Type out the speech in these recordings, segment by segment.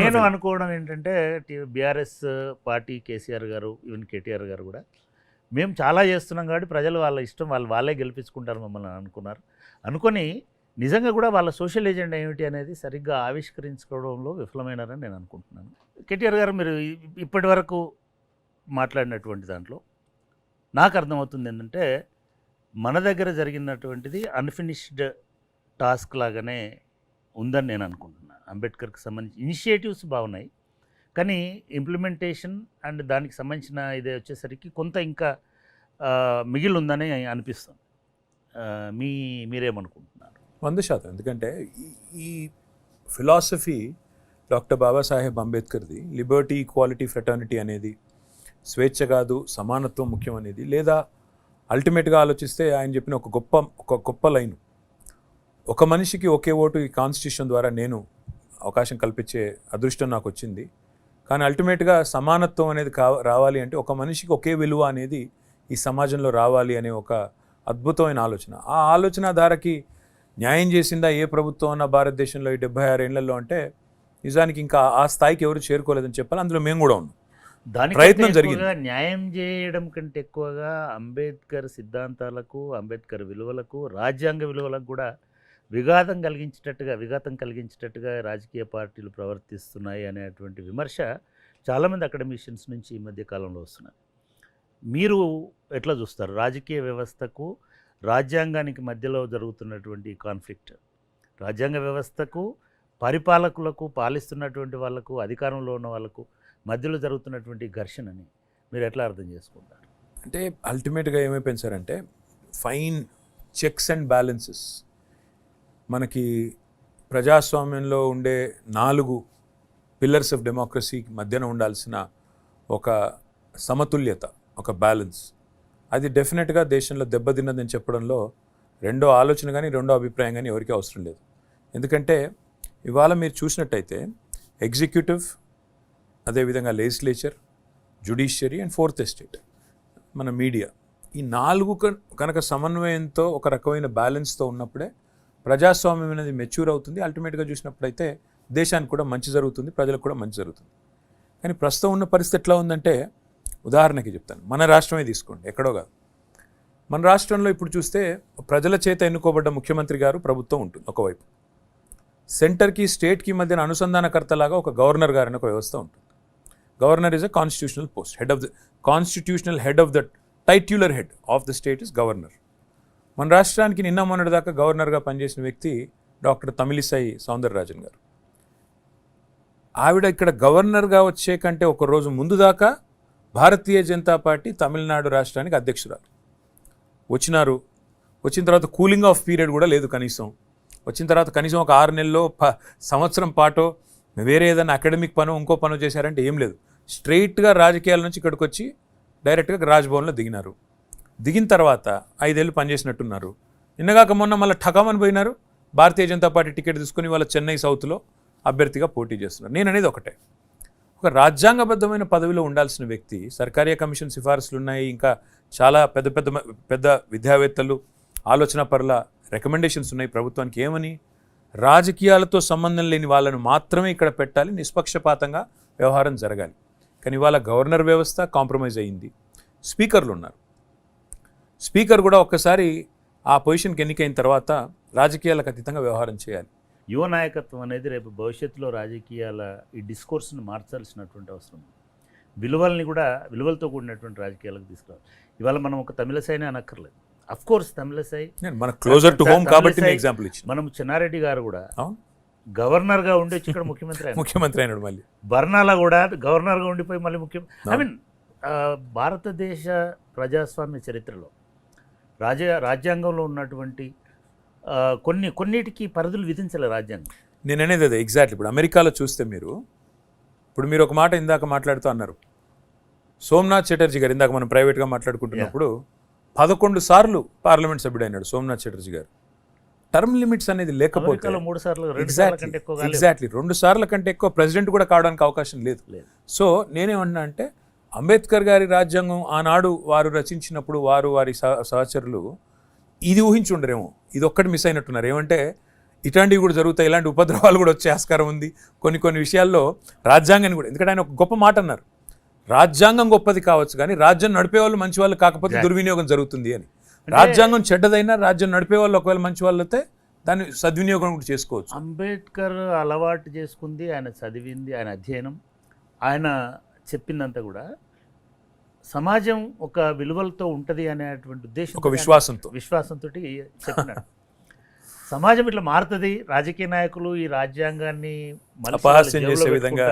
నేను అనుకోవడం ఏంటంటే బీఆర్ఎస్ పార్టీ కేసీఆర్ గారు ఈవెన్ కేటీఆర్ గారు కూడా మేము చాలా చేస్తున్నాం కాబట్టి ప్రజలు వాళ్ళ ఇష్టం వాళ్ళు వాళ్ళే గెలిపించుకుంటారు మమ్మల్ని అనుకున్నారు. అనుకొని నిజంగా కూడా వాళ్ళ సోషల్ ఏజెండా ఏమిటి అనేది సరిగ్గా ఆవిష్కరించుకోవడంలో విఫలమైనారని నేను అనుకుంటున్నాను. కేటీఆర్ గారు మీరు ఇప్పటి వరకు మాట్లాడినటువంటి దాంట్లో నాకు అర్థమవుతుంది ఏంటంటే మన దగ్గర జరిగినటువంటిది అన్ఫినిష్డ్ టాస్క్ లాగానే ఉందని నేను అనుకుంటున్నాను. అంబేద్కర్కి సంబంధించి ఇనిషియేటివ్స్ బాగున్నాయి. కానీ ఇంప్లిమెంటేషన్ అండ్ దానికి సంబంధించిన ఇది వచ్చేసరికి కొంత ఇంకా మిగిలి ఉందని అనిపిస్తుంది. మీ మీరేమనుకుంటున్నారు? వంద శాతం. ఎందుకంటే ఈ- ఈ ఫిలాసఫీ డాక్టర్ బాబాసాహెబ్ అంబేద్కర్ది లిబర్టీ ఈక్వాలిటీ ఫ్రెటర్నిటీ అనేది స్వేచ్ఛ కాదు సమానత్వం ముఖ్యం అనేది లేదా అల్టిమేట్గా ఆలోచిస్తే ఆయన చెప్పిన ఒక గొప్ప ఒక గొప్ప లైన్. ఒక మనిషికి ఒకే ఓటు ఈ కాన్స్టిట్యూషన్ ద్వారా నేను అవకాశం కల్పించే అదృష్టం నాకు వచ్చింది కానీ అల్టిమేట్గా సమానత్వం అనేది కా రావాలి అంటే ఒక మనిషికి ఒకే విలువ అనేది ఈ సమాజంలో రావాలి అనే ఒక అద్భుతమైన ఆలోచన. ఆ ఆలోచన ధారకి న్యాయం చేసిందా ఏ ప్రభుత్వం అన్న భారతదేశంలో ఈ డెబ్బై ఆరు ఏళ్ళలో అంటే నిజానికి ఇంకా ఆ స్థాయికి ఎవరు చేరుకోలేదని చెప్పాలి. అందులో మేము కూడా ఉన్నాం. దానికి ప్రయత్నం జరిగింది. న్యాయం చేయడం కంటే ఎక్కువగా అంబేద్కర్ సిద్ధాంతాలకు అంబేద్కర్ విలువలకు రాజ్యాంగ విలువలకు కూడా విఘాతం కలిగించేటట్టుగా విఘాతం కలిగించేటట్టుగా రాజకీయ పార్టీలు ప్రవర్తిస్తున్నాయి అనేటువంటి విమర్శ చాలామంది అకాడమిషియన్స్ నుంచి ఈ మధ్య కాలంలో వస్తున్నారు మీరు ఎట్లా చూస్తారు? రాజకీయ వ్యవస్థకు రాజ్యాంగానికి మధ్యలో జరుగుతున్నటువంటి కాన్ఫ్లిక్ట్ రాజ్యాంగ వ్యవస్థకు పరిపాలకులకు పాలిస్తున్నటువంటి వాళ్ళకు అధికారంలో ఉన్న వాళ్ళకు మధ్యలో జరుగుతున్నటువంటి ఘర్షణని మీరు ఎట్లా అర్థం చేసుకుంటారు? అంటే అల్టిమేట్గా ఏమైపోయింది సార్ అంటే ఫైన్ చెక్స్ అండ్ బ్యాలెన్సెస్ మనకి ప్రజాస్వామ్యంలో ఉండే నాలుగు పిల్లర్స్ ఆఫ్ డెమోక్రసీ మధ్యన ఉండాల్సిన ఒక సమతుల్యత ఒక బ్యాలెన్స్ అది డెఫినెట్గా దేశంలో దెబ్బతిన్నదని చెప్పడంలో రెండో ఆలోచన కానీ రెండో అభిప్రాయం కానీ ఎవరికీ అవసరం లేదు. ఎందుకంటే ఇవాళ మీరు చూసినట్టయితే ఎగ్జిక్యూటివ్ అదేవిధంగా legislature judiciary and fourth estate మన మీడియా ఈ నాలుగు కనుక సమన్వయంతో ఒక రకమైన బ్యాలెన్స్తో ఉన్నప్పుడే ప్రజాస్వామ్యం అనేది మెచ్యూర్ అవుతుంది. అల్టిమేట్గా చూసినప్పుడైతే దేశానికి కూడా మంచి జరుగుతుంది ప్రజలకు కూడా మంచి జరుగుతుంది. కానీ ప్రస్తుతం ఉన్న పరిస్థితి ఎట్లా ఉందంటే ఉదాహరణకి చెప్తాను. మన రాష్ట్రమే తీసుకోండి ఎక్కడో కాదు. మన రాష్ట్రంలో ఇప్పుడు చూస్తే ప్రజల చేత ఎన్నుకోబడ్డ ముఖ్యమంత్రి గారు ప్రభుత్వం ఉంటుంది ఒకవైపు. సెంటర్కి స్టేట్కి మధ్యన అనుసంధానకర్తలాగా ఒక గవర్నర్ గారని ఒక వ్యవస్థ ఉంటుంది. Governor is a constitutional post head of the constitutional head of the titular head of the state is governor మన రాష్ట్రానికి నిన్న మొన్నటి దాకా గవర్నర్గా పనిచేసిన వ్యక్తి డాక్టర్ తమిళిసాయి సౌందరరాజన్ గారు. ఆవిడ ఇక్కడ గవర్నర్గా వచ్చే కంటే ఒక రోజు ముందు దాకా భారతీయ జనతా పార్టీ తమిళనాడు రాష్ట్రానికి అధ్యక్షురాలు. వచ్చినారు. వచ్చిన తర్వాత కూలింగ్ ఆఫ్ పీరియడ్ కూడా లేదు కనీసం. వచ్చిన తర్వాత కనీసం ఒక ఆరు నెలల్లో ప సంవత్సరం పాటు వేరే ఏదైనా అకాడమిక్ పనో ఇంకో పనో చేశారంటే ఏం లేదు. స్ట్రైట్గా రాజకీయాల నుంచి ఇక్కడికి వచ్చి డైరెక్ట్గా రాజ్భవన్లో దిగినారు. దిగిన తర్వాత ఐదేళ్ళు పనిచేసినట్టున్నారు. నిన్నగాక మొన్న మళ్ళీ ఠకామని పోయినారు. భారతీయ జనతా పార్టీ టికెట్ తీసుకుని వాళ్ళ చెన్నై సౌత్లో అభ్యర్థిగా పోటీ చేస్తున్నారు. నేను అనేది ఒకటే. ఒక రాజ్యాంగబద్ధమైన పదవిలో ఉండాల్సిన వ్యక్తి సర్కారీ కమిషన్ సిఫార్సులు ఉన్నాయి ఇంకా చాలా పెద్ద పెద్ద పెద్ద విద్యావేత్తలు ఆలోచన పరుల రికమెండేషన్స్ ఉన్నాయి ప్రభుత్వానికి ఏమని? రాజకీయాలతో సంబంధం లేని వాళ్ళను మాత్రమే ఇక్కడ పెట్టాలి నిష్పక్షపాతంగా వ్యవహారం జరగాలి. కానీ ఇవాళ గవర్నర్ వ్యవస్థ కాంప్రమైజ్ అయింది. స్పీకర్లు ఉన్నారు. స్పీకర్ కూడా ఒక్కసారి ఆ పొజిషన్కి ఎన్నికైన తర్వాత రాజకీయాలకు అతీతంగా వ్యవహారం చేయాలి. యువ నాయకత్వం అనేది రేపు భవిష్యత్తులో రాజకీయాల ఈ డిస్కోర్స్ని మార్చాల్సినటువంటి అవసరం. విలువల్ని కూడా విలువలతో కూడినటువంటి రాజకీయాలకు తీసుకురావాలి. ఇవాళ మనం ఒక తమిళసైని అనక్కర్లేదు. అఫ్ కోర్స్ తమిళసై మన క్లోజర్ టు హోమ్ కాబట్టి ఎగ్జాంపుల్ ఇచ్చిన. మనం చెన్నారెడ్డి గారు కూడా గవర్నర్గా ఉండి వచ్చి ఇక్కడ ముఖ్యమంత్రి. ముఖ్యమంత్రి అయినాడు మళ్ళీ. బర్నాలా కూడా గవర్నర్గా ఉండిపోయి మళ్ళీ ముఖ్యం ఐ మీన్ భారతదేశ ప్రజాస్వామ్య చరిత్రలో రాజ రాజ్యాంగంలో ఉన్నటువంటి కొన్ని కొన్నిటికి పరిధులు విధించలే రాజ్యాంగం. నేను అనేది అదే ఎగ్జాక్ట్లీ ఇప్పుడు అమెరికాలో చూస్తే మీరు ఇప్పుడు మీరు ఒక మాట ఇందాక మాట్లాడుతూ అన్నారు. సోమనాథ్ చటర్జీ గారు ఇందాక మనం ప్రైవేట్గా మాట్లాడుకుంటున్నప్పుడు పదకొండు సార్లు పార్లమెంట్ సభ్యుడు అయినాడు సోమనాథ్ చటర్జీ గారు. టర్మ్ లిమిట్స్ అనేది లేకపోతే. ఎగ్జాక్ట్లీ రెండు సార్ల కంటే ఎక్కువ ప్రెసిడెంట్ కూడా కావడానికి అవకాశం లేదు. లేదు. సో నేనేమన్నా అంటే అంబేద్కర్ గారి రాజ్యాంగం ఆనాడు వారు రచించినప్పుడు వారు వారి సహ- సహచరులు ఇది ఊహించి ఉండరేమో ఇది ఒక్కటి మిస్ అయినట్టున్నారు. ఏమంటే ఇట్లాంటివి కూడా జరుగుతాయి. ఇలాంటి ఉపద్రవాలు కూడా వచ్చే ఆస్కారం ఉంది. కొన్ని కొన్ని విషయాల్లో రాజ్యాంగాన్ని కూడా ఎందుకంటే ఆయన ఒక గొప్ప మాట అన్నారు. రాజ్యాంగం గొప్పది కావచ్చు కానీ రాజ్యం నడిపే వాళ్ళు మంచి వాళ్ళు కాకపోతే దుర్వినియోగం జరుగుతుంది అని. రాజ్యాంగం చెడ్డదైనా రాజ్యం నడిపే వాళ్ళు ఒకవేళ మంచి వాళ్ళు అయితే దాన్ని సద్వినియోగం కూడా చేసుకోవచ్చు. అంబేద్కర్ అలవాటు చేసుకుంది ఆయన చదివింది ఆయన అధ్యయనం. ఆయన చెప్పిందంతా కూడా సమాజం ఒక విలువలతో ఉంటుంది అనేటువంటి ఉద్దేశం ఒక విశ్వాసంతో. విశ్వాసంతో చెప్పినాడు. సమాజం ఇట్లా మారుతుంది రాజకీయ నాయకులు ఈ రాజ్యాంగాన్ని అపహాస్యం చేసే విధంగా.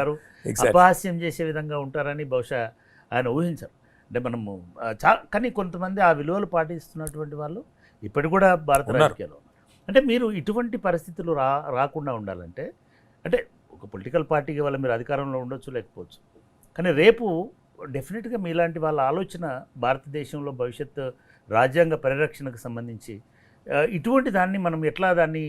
అపహాస్యం చేసే విధంగా ఉంటారని బహుశా ఆయన ఊహించరు. అంటే మనము చా కానీ కొంతమంది ఆ విలువలు పాటిస్తున్నటువంటి వాళ్ళు ఇప్పటికి కూడా భారత ఉన్నారు. అంటే మీరు ఇటువంటి పరిస్థితులు రా రాకుండా ఉండాలంటే అంటే ఒక పొలిటికల్ పార్టీకి వల్ల మీరు అధికారంలో ఉండొచ్చు లేకపోవచ్చు. కానీ రేపు డెఫినెట్గా మీలాంటి వాళ్ళ ఆలోచన భారతదేశంలో భవిష్యత్ రాజ్యాంగ పరిరక్షణకు సంబంధించి ఇటువంటి దాన్ని మనం ఎట్లా దాన్ని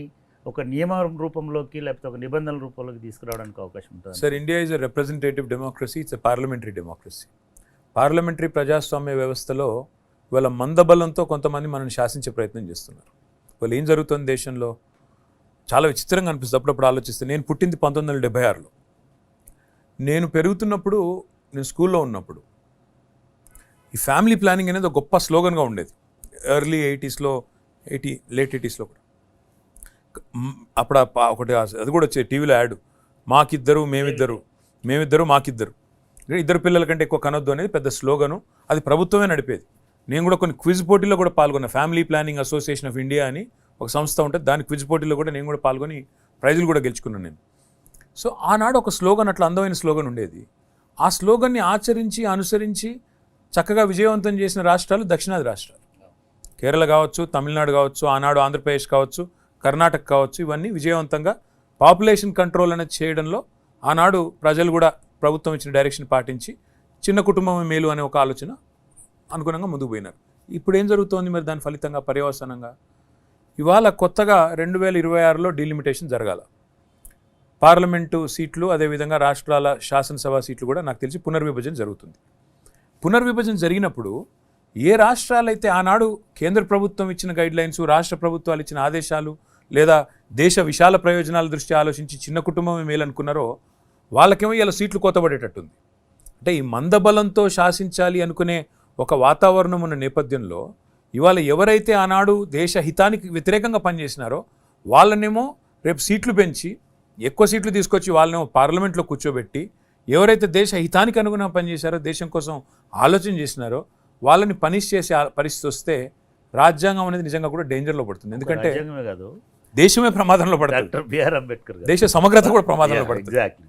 ఒక నియమ రూపంలోకి లేకపోతే ఒక నిబంధనల రూపంలోకి తీసుకురావడానికి అవకాశం ఉంటుంది sir India is a representative democracy it's a parliamentary democracy parliamentary ప్రజాస్వామ్య వ్యవస్థలో ఇవాళ మందబలంతో కొంతమంది మనల్ని శాసించే ప్రయత్నం చేస్తున్నారు. వాళ్ళు ఏం జరుగుతుంది దేశంలో? చాలా విచిత్రంగా అనిపిస్తుంది. అప్పుడప్పుడు ఆలోచిస్తే నేను పుట్టింది పంతొమ్మిది వందల డెబ్బై ఆరులో. నేను పెరుగుతున్నప్పుడు నేను స్కూల్లో ఉన్నప్పుడు ఈ ఫ్యామిలీ ప్లానింగ్ అనేది ఒక గొప్ప స్లోగన్గా ఉండేది. ఎర్లీ ఎయిటీస్లో ఎయిటీ లేట్ ఎయిటీస్లో కూడా. అప్పుడు ఒకటి అది కూడా వచ్చేది టీవీలో యాడ్. మాకిద్దరు మేమిద్దరు మేమిద్దరు మాకిద్దరు. ఇద్దరు పిల్లల కంటే ఎక్కువ కనొద్దు అనేది పెద్ద స్లోగను. అది ప్రభుత్వమే నడిపేది. నేను కూడా కొన్ని క్విజ్ పోటీలో కూడా పాల్గొన్న family planning association of India అని ఒక సంస్థ ఉంటుంది దాని క్విజ్ పోటీలో కూడా నేను కూడా పాల్గొని ప్రైజులు కూడా గెలుచుకున్నాను నేను. సో ఆనాడు ఒక స్లోగన్ అట్లా అందమైన స్లోగన్ ఉండేది. ఆ స్లోగన్ని ఆచరించి అనుసరించి చక్కగా విజయవంతం చేసిన రాష్ట్రాలు దక్షిణాది రాష్ట్రాలు. కేరళ కావచ్చు తమిళనాడు కావచ్చు ఆనాడు ఆంధ్రప్రదేశ్ కావచ్చు కర్ణాటక కావచ్చు ఇవన్నీ విజయవంతంగా పాపులేషన్ కంట్రోల్ అనేది చేయడంలో ఆనాడు ప్రజలు కూడా ప్రభుత్వం ఇచ్చిన డైరెక్షన్ పాటించి చిన్న కుటుంబమే మేలు అనే ఒక ఆలోచన అనుగుణంగా ముందుకు పోయినారు. ఇప్పుడు ఏం జరుగుతోంది మరి దాని ఫలితంగా పర్యవసానంగా? ఇవాళ కొత్తగా రెండు వేల ఇరవై ఆరులో డీలిమిటేషన్ జరగాల. పార్లమెంటు సీట్లు అదేవిధంగా రాష్ట్రాల శాసనసభ సీట్లు కూడా నాకు తెలిసి పునర్విభజన జరుగుతుంది. పునర్విభజన జరిగినప్పుడు ఏ రాష్ట్రాలైతే ఆనాడు కేంద్ర ప్రభుత్వం ఇచ్చిన గైడ్లైన్స్ రాష్ట్ర ప్రభుత్వాలు ఇచ్చిన ఆదేశాలు లేదా దేశ విశాల ప్రయోజనాల దృష్ట్యా ఆలోచించి చిన్న కుటుంబమే మేలనుకున్నారో వాళ్ళకేమో ఇలా సీట్లు కోతపడేటట్టుంది అంటే ఈ మందబలంతో శాసించాలి అనుకునే ఒక వాతావరణం ఉన్న నేపథ్యంలో ఇవాళ ఎవరైతే ఆనాడు దేశ హితానికి వ్యతిరేకంగా పనిచేసినారో వాళ్ళనేమో రేపు సీట్లు పెంచి ఎక్కువ సీట్లు తీసుకొచ్చి వాళ్ళనేమో పార్లమెంట్లో కూర్చోబెట్టి ఎవరైతే దేశ హితానికి అనుగుణంగా పనిచేశారో దేశం కోసం ఆలోచన చేసినారో వాళ్ళని పనిష్ చేసే పరిస్థితి వస్తే రాజ్యాంగం అనేది నిజంగా కూడా డేంజర్లో పడుతుంది. ఎందుకంటే కాదు. దేశమే ప్రమాదంలో పడుతుంది. డాక్టర్ బిఆర్ అంబేద్కర్ దేశ సమగ్రత కూడా ప్రమాదంలో పడుతుంది. ఎగ్జాక్ట్లీ